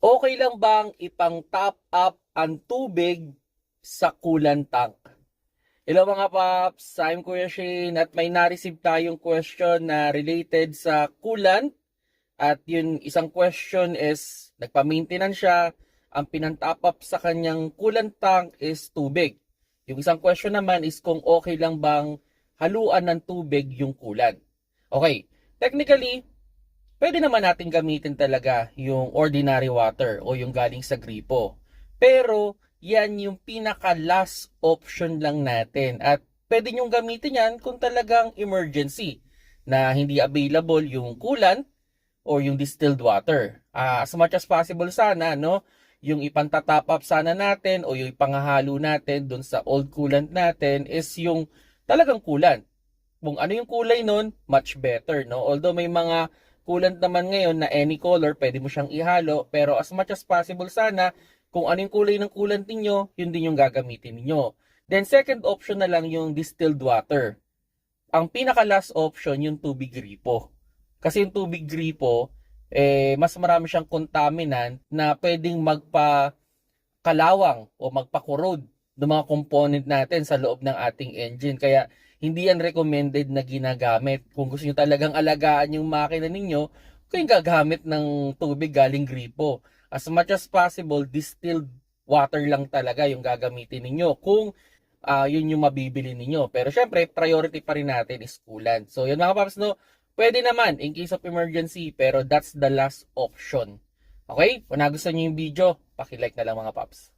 Okay lang bang ipang top up ang tubig sa coolant tank? Hello mga paps, I'm Kuya Shane at may na-receive tayong question na related sa coolant at yun isang question is nagpa-maintenance siya ang pinantop up sa kanyang coolant tank is tubig. Yung isang question naman is kung okay lang bang haluan ng tubig yung coolant. Okay, technically, pwede naman natin gamitin talaga yung ordinary water o yung galing sa gripo. Pero, yan yung pinaka last option lang natin. At pwede nyong gamitin yan kung talagang emergency na hindi available yung coolant or yung distilled water. Ah, as much as possible sana, no? Yung ipantatap up sana natin o yung ipangahalo natin dun sa old coolant natin is yung talagang coolant. Kung ano yung kulay nun, much better, no? Although may mga coolant naman ngayon na any color, pwede mo siyang ihalo. Pero as much as possible sana, kung ano yung kulay ng coolant ninyo, yun din yung gagamitin ninyo. Then second option na lang yung distilled water. Ang pinaka last option yung tubig gripo. Kasi yung tubig gripo, eh, mas marami siyang contaminant na pwedeng magpa kalawang o magpa-corrode ng mga component natin sa loob ng ating engine. Kaya hindi yan recommended na ginagamit. Kung gusto nyo talagang alagaan yung makina ninyo, kayong gagamit ng tubig galing gripo. As much as possible, distilled water lang talaga yung gagamitin ninyo. Kung ah, yun yung mabibili ninyo. Pero syempre, priority pa rin natin is coolant. So yun mga paps, no? Pwede naman in case of emergency, pero that's the last option. Okay? Kung nagustuhan nyo yung video, pakilike na lang mga paps.